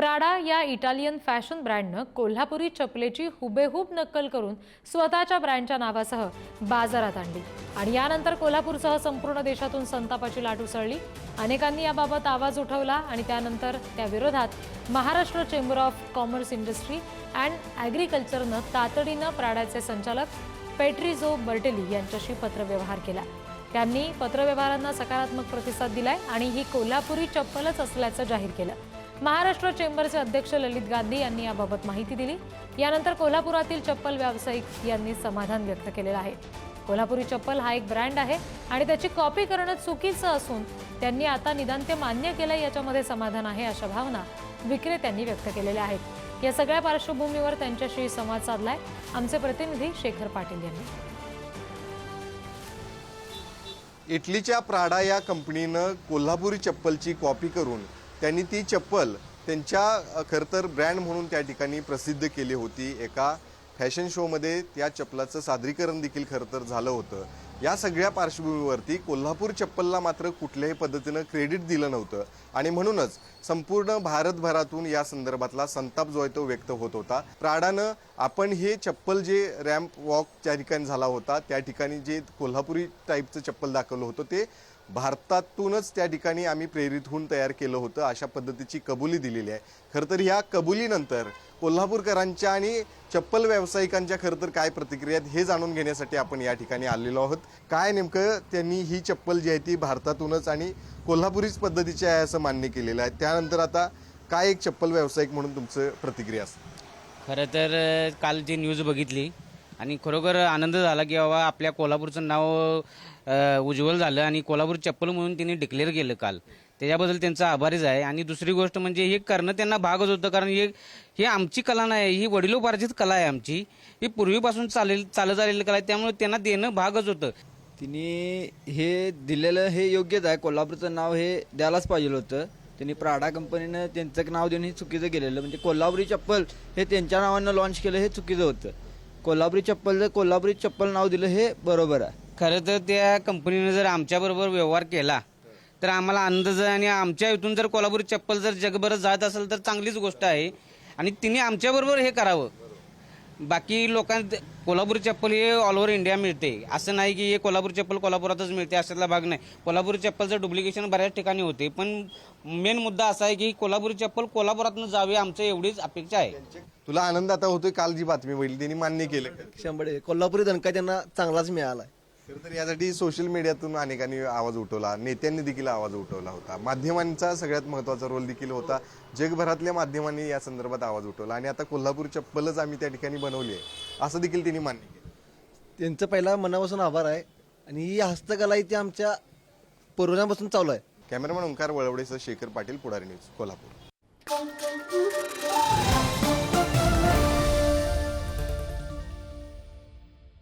Prada या Italian fashion ब्रँडनं कोल्हापुरी चपलेची हुबेहूब नक्कल करून स्वतःच्या ब्रँडच्या नावासह बाजारात आणली. आणि यानंतर कोल्हापूरसह संपूर्ण देशातून संतापाची लाट उसळली. अनेकांनी याबाबत आवाज उठवला आणि त्यानंतर त्या विरोधात Maharashtra chamber of commerce industry and ॲग्रिकल्चरनं तातडीनं प्राडाचे संचालक पेट्रिझो बर्टेली यांच्याशी पत्रव्यवहार केला. त्यांनी पत्रव्यवहारांना सकारात्मक प्रतिसाद दिलाय आणि ही कोल्हापुरी चप्पलच असल्याचं जाहीर केलं. महाराष्ट्र चेंबरचे अध्यक्ष ललित गांधी यांनी याबाबत माहिती दिली. यानंतर कोल्हापुरातील चप्पल व्यावसायिक यांनी समाधान व्यक्त केलेलं आहे. कोल्हापुरी चप्पल हा एक ब्रँड आहे आणि त्याची कॉपी करणं चुकीचं असून त्यांनी आता निदान ते मान्य केलं याच्यामध्ये समाधान आहे अशा भावना विक्रेत्यांनी व्यक्त केलेल्या आहेत. या सगळ्या पार्श्वभूमीवर त्यांच्याशी संवाद साधलाय. आमचे प्रतिनिधी शेखर पाटील यांनी. इटलीच्या प्राडा या कंपनीनं कोल्हापुरी चप्पलची कॉपी करून त्यांनी ती चप्पल त्यांच्या खरं तर ब्रँड म्हणून त्या ठिकाणी प्रसिद्ध केली होती. एका फॅशन शोमध्ये त्या चप्पलाचं सादरीकरण देखील खरं तर झालं होतं. या सगळ्या पार्श्वभूमीवरती कोल्हापूर चप्पलला मात्र कुठल्याही पद्धतीनं क्रेडिट दिलं नव्हतं. आणि म्हणूनच संपूर्ण भारतभरातून या संदर्भातला संताप जो आहे तो व्यक्त होत होता. प्राडानं आपण हे चप्पल जे रॅम्प वॉक त्या ठिकाणी झाला होता त्या ठिकाणी जे कोल्हापुरी टाईपचं चप्पल दाखवलं होतं ते भारतातूनच त्या ठिकाणी आम्ही प्रेरित होऊन तयार केलं होतं अशा पद्धतीची कबुली दिलेली आहे. खरं तर ह्या कबुलीनंतर कोल्हापूरकरांच्या आणि चप्पल व्यावसायिकांच्या खरं तर काय प्रतिक्रिया आहेत हे जाणून घेण्यासाठी आपण या ठिकाणी आलेलो आहोत. काय नेमकं त्यांनी ही चप्पल जी आहे ती भारतातूनच आणि कोल्हापुरीच पद्धतीची आहे असं मान्य केलेलं आहे. त्यानंतर आता काय एक चप्पल व्यावसायिक म्हणून तुमचं प्रतिक्रिया असतं खरं तर काल जी न्यूज बघितली आणि खरोखर आनंद झाला की बाबा आपल्या कोल्हापूरचं नाव उज्ज्वल झालं आणि कोल्हापूर चप्पल म्हणून त्यांनी डिक्लेअर केलं काल. त्याच्याबद्दल त्यांचा आभारीच आहे. आणि दुसरी गोष्ट म्हणजे हे करणं त्यांना भागच होतं कारण हे हे आमची कला नाही ही वडिलोपार्जित कला आहे आमची. ही पूर्वीपासून चालेल चालत आलेली कला आहे त्यामुळे त्यांना देणं भागच होतं. तिने हे दिलेलं हे योग्यच आहे. कोल्हापूरचं नाव हे द्यायलाच पाहिजे होतं. त्यांनी प्राडा कंपनीनं त्यांचं नाव देऊन हे चुकीचं केलेलं. म्हणजे कोल्हापुरी चप्पल हे त्यांच्या नावानं लॉन्च केलं हे चुकीचं होतं. कोल्हापुरी चप्पल जर कोल्हापुरी चप्पल नाव दिलं हे बरोबर आहे. खरं तर त्या कंपनीने जर आमच्याबरोबर व्यवहार केला तर आम्हाला आनंद जर आणि आमच्या इथून जर कोल्हापुरी चप्पल जर जगभरात जात असेल तर चांगलीच गोष्ट आहे. आणि तिने आमच्याबरोबर हे करावं. बाकी लोकां कोल्हापुरी चप्पल हे ऑल ओव्हर इंडिया मिळते. असं नाही की हे कोल्हापुरी चप्पल कोल्हापुरातच मिळते अशातला भाग नाही. कोल्हापुरी चप्पलचं डुप्लिकेशन बऱ्याच ठिकाणी होते पण मेन मुद्दा असा आहे की कोल्हापुरी चप्पल कोल्हापुरातनं जावी आमचं एवढीच अपेक्षा आहे. तुला आनंद आता होतोय काल जी बातमी बघितली त्यांनी मान्य केलं. शंभर. कोल्हापुरी दणका त्यांना चांगलाच मिळाला खरं तर यासाठी सोशल मीडियातून अनेकांनी आवाज उठवला. नेत्यांनी देखील आवाज उठवला होता. माध्यमांचा सगळ्यात महत्त्वाचा रोल देखील होता. जगभरातल्या माध्यमांनी या संदर्भात आवाज उठवला. आणि आता कोल्हापूर चप्पलच आम्ही त्या ठिकाणी बनवली आहे. असं देखील त्यांनी मान्य केलं. त्यांचं पहिला मनापासून आभार आहे. आणि ही हस्तकला ती आमच्या पूर्वजांपासून चालू आहे. कॅमेरामॅन ओंकार वळवडेसह शेखर पाटील पुढारी न्यूज कोल्हापूर.